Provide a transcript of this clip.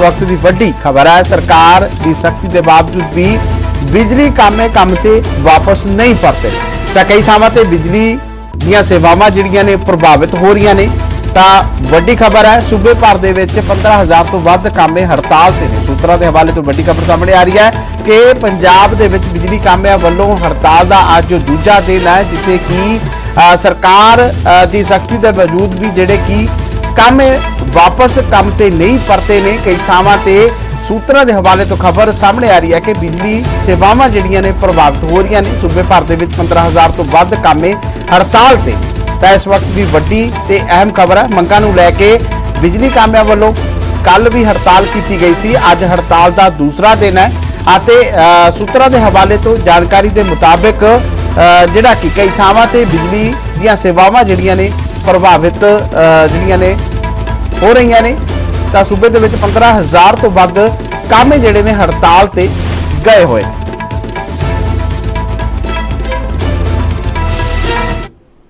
ਵਕਤ ਦੀ ਵੱਡੀ ਖਬਰ ਹੈ। ਸਰਕਾਰ ਦੀ ਸਖਤੀ ਦੇ ਬਾਵਜੂਦ ਵੀ ਬਿਜਲੀ ਕਾਮੇ ਕੰਮ ਤੇ ਵਾਪਸ ਨਹੀਂ ਪਰਤੇ। ਤਾਂ ਕਈ ਥਾਵਾਂ ਤੇ ਬਿਜਲੀ ਦੀਆਂ ਸੇਵਾਵਾਂ ਜਿਹੜੀਆਂ ਨੇ ਪ੍ਰਭਾਵਿਤ ਹੋ ਰਹੀਆਂ ਨੇ। ਤਾਂ ਵੱਡੀ ਖਬਰ ਹੈ, ਸੂਬੇ ਭਰ ਦੇ ਵਿੱਚ 15000 ਤੋਂ ਵੱਧ ਕਾਮੇ ਹੜਤਾਲ ਤੇ ਨੇ। ਸੂਤਰਾਂ ਦੇ ਹਵਾਲੇ ਤੋਂ ਵੱਡੀ ਖਬਰ ਸਾਹਮਣੇ ਆ ਰਹੀ ਹੈ ਕਿ ਪੰਜਾਬ ਦੇ ਵਿੱਚ ਬਿਜਲੀ ਕਾਮਿਆਂ ਵੱਲੋਂ ਹੜਤਾਲ ਦਾ ਅੱਜ ਦੂਜਾ ਦਿਨ ਹੈ, ਜਿੱਥੇ ਕਿ ਸਰਕਾਰ ਦੀ ਸਖਤੀ ਦੇ ਬਾਵਜੂਦ ਵੀ ਜਿਹੜੇ ਕਿ ਕੰਮ ਵਾਪਸ ਕੰਮ ਤੇ ਨਹੀਂ ਪਰਤੇ ਨੇ, ਕਈ ਥਾਵਾਂ ਤੇ ਸੂਤਰਾਂ ਦੇ ਹਵਾਲੇ ਤੋਂ ਖਬਰ ਸਾਹਮਣੇ ਆ ਰਹੀ ਹੈ ਕਿ ਬਿਜਲੀ ਸੇਵਾਵਾਂ ਜਿਹੜੀਆਂ ਨੇ ਪ੍ਰਭਾਵਿਤ ਹੋ ਰਹੀਆਂ ਨੇ। ਸੂਬੇ ਭਰ ਦੇ ਵਿੱਚ 15000 ਤੋਂ ਵੱਧ ਕਾਮੇ ਹੜਤਾਲ ਤੇ। ਤਾਂ ਇਸ ਵਕਤ ਦੀ ਵੱਡੀ ਤੇ ਅਹਿਮ ਖਬਰ ਹੈ, ਮੰਗਾਂ ਨੂੰ ਲੈ ਕੇ ਬਿਜਲੀ ਕਾਮਿਆਂ ਵੱਲੋਂ ਕੱਲ ਵੀ ਹੜਤਾਲ ਕੀਤੀ ਗਈ ਸੀ। ਅੱਜ ਹੜਤਾਲ ਦਾ ਦੂਸਰਾ ਦਿਨ ਹੈ ਅਤੇ ਸੂਤਰਾਂ ਦੇ ਹਵਾਲੇ ਤੋਂ ਜਾਣਕਾਰੀ ਦੇ ਮੁਤਾਬਕ ਜਿਹੜਾ ਕਿ ਕਈ ਥਾਵਾਂ ਤੇ ਬਿਜਲੀ ਦੀਆਂ ਸੇਵਾਵਾਂ ਜਿਹੜੀਆਂ ਨੇ ਪ੍ਰਭਾਵਿਤ ਜਿਹੜੀਆਂ ਨੇ, ਹੋ ਰਹੀਆਂ ਨੇ, ਤਾਂ ਸੂਬੇ ਦੇ ਵਿੱਚ 15000 ਤੋਂ ਵੱਧ ਕਾਮੇ ਜਿਹੜੇ ਨੇ ਹੜਤਾਲ ਤੇ ਗਏ ਹੋਏ।